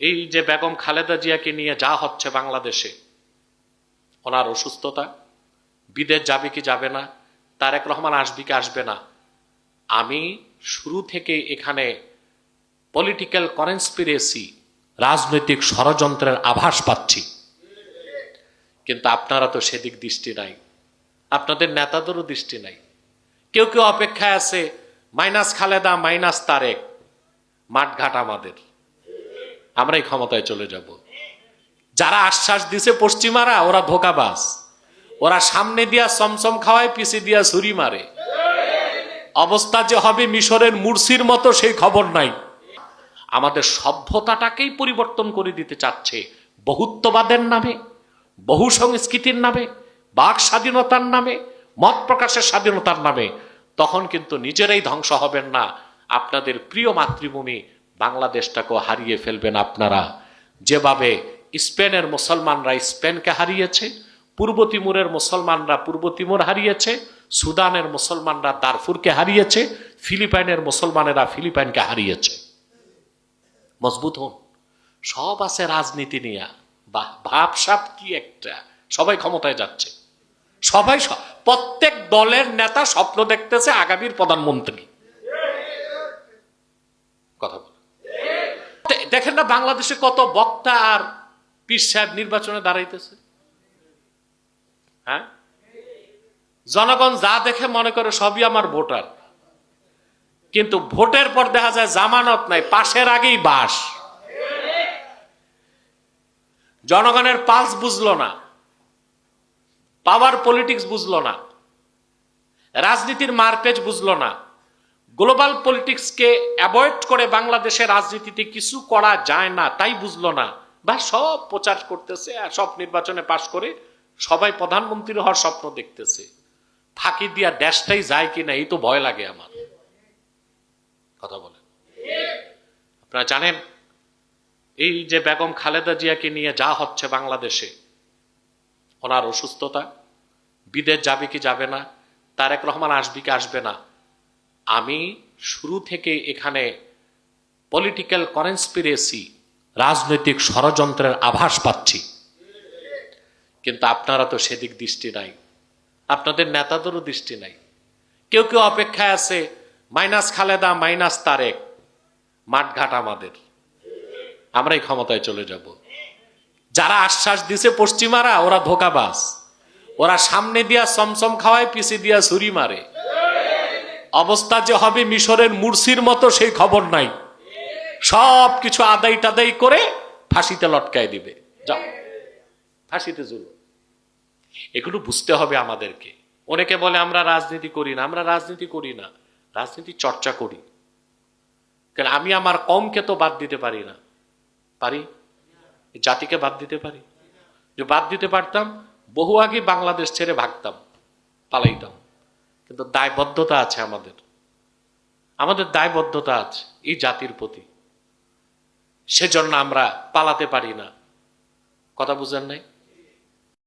এই যে বেগম খালেদা জিয়াকে নিয়ে যা হচ্ছে বাংলাদেশে, ওনার অসুস্থতা, বিদেশ যাবে কি যাবে না, তারেক রহমান আসবে কি আসবে না, আমি শুরু থেকে এখানে পলিটিক্যাল কনস্পিরেসি রাজনৈতিক ষড়যন্ত্রের আভাস পাচ্ছি। কিন্তু আপনারা তো সেদিক দৃষ্টি নাই, আপনাদের নেতাদেরও দৃষ্টি নাই। কেউ কেউ অপেক্ষায় আছে, মাইনাস খালেদা, মাইনাস তারেক, মাঠঘাট আমাদের। আমরাই ক্ষমতায় চলে যাব। যারা আশ্বাস দিছে পশ্চিমারা, ওরা ধোকাবাস ওরা সামনে দিয়া চমচম খাওয়ায়, পিছে দিয়া ছুরি মারে। অবস্থা যে হবে মিশরের মুরসির মতো, সেই খবর নাই। আমাদের সভ্যতাটাকেই পরিবর্তন করে দিতে চাচ্ছে বহুত্ববাদের নামে বহু সংস্কৃতির নামে, বাক স্বাধীনতার নামে, মত প্রকাশের স্বাধীনতার নামে। তখন কিন্তু নিজেরাই ধ্বংস হবেন না। আপনাদের প্রিয় মাতৃভূমি বাংলাদেশটাকেও হারিয়ে ফেলবেন আপনারা। যেভাবে স্পেনের মুসলমানরা স্পেনকে হারিয়েছে, পূর্ব তিমুরের মুসলমানরা পূর্ব তিমুর হারিয়েছে, সুদানের মুসলমানরা দারফুরকে হারিয়েছে, ফিলিপাইনের মুসলমানেরা ফিলিপাইনকে হারিয়েছে। মজবুত হন। সব আছে রাজনীতি নিয়ে। ভাবসাপ কি একটা? সবাই ক্ষমতায় যাচ্ছে। সবাই প্রত্যেক দলের নেতা স্বপ্ন দেখতেছে আগামীর প্রধানমন্ত্রী কথা বল দে- দেখেন না বাংলাদেশে কত বক্তা আর পীর সাহেব নির্বাচনে দাঁড়াইতেছে? হ্যাঁ? জনগণ যা দেখে মনে করে সবই আমার ভোটার। কিন্তু ভোটের পর দেখা যায় জামানত নাই, পাশের আগেই বাস। জনগণের পালস বুঝলো না, পাওয়ার পলিটিক্স বুঝলো না, রাজনীতির মারপেজ বুঝলো না। গ্লোবাল পলিটিক্সকে অ্যাভয়েড করে বাংলাদেশের রাজনীতিতে কিছু করা যায় না, তাই বুঝলো না। বা সব প্রচার করতেছে আর সব নির্বাচনে পাশ করে সবাই প্রধানমন্ত্রী হওয়ার স্বপ্ন দেখতেছে। ফাঁকি দিয়া দেশটাই যায় কিনা, এই তো ভয় লাগে আমার। কথা বলেন। আপনারা জানেন, এই যে বেগম খালেদা জিয়াকে নিয়ে যা হচ্ছে বাংলাদেশে, ওনার অসুস্থতা, বিদেশ যাবে কি যাবে না, তারেক রহমান আসবে কি আসবে না আমি শুরু থেকে এখানে পলিটিক্যাল কনস্পিরেসি রাজনৈতিক ষড়যন্ত্রের আভাস পাচ্ছি। কিন্তু আপনারা তো সেদিক দৃষ্টি নাই। আপনাদের নেতাদেরও দৃষ্টি নাই। কেউ কেউ অপেক্ষায় আছে, মাইনাস খালেদা, মাইনাস তারেক। মাঠঘাট আমাদের। আমরাই ক্ষমতায় চলে যাব। যারা আশ্বাস দিছে পশ্চিমারা, ওরা ধোকাবাজ। ওরা সামনে দিয়া চমচম খাওয়ায়, পিছে দিয়া ছুরি মারে। অবস্থা যে হবে মিশরের মুরসির মতো, সেই খবর নাই। সব কিছু আদায় টাদাই করে ফাঁসিতে লটকায় দিবে। যাও। ফাঁসিতে জুলো এগুলো বুঝতে হবে আমাদেরকে। অনেকে বলে, আমরা রাজনীতি করি না। আমরা রাজনীতি করি না। রাজনীতি চর্চা করি। কেন, আমি আমার কমকে তো বাদ দিতে পারি না। পারি? জাতিকে বাদ দিতে পারি? যে বাদ দিতে পারতাম, বহু আগে বাংলাদেশ ছেড়ে ভাগতাম, পালাইতাম। কিন্তু দায়বদ্ধতা আছে আমাদের। আমাদের দায়বদ্ধতা আছে এই জাতির প্রতি। সেজন্য আমরা পালাতে পারি না। কথা বুঝেন নাই?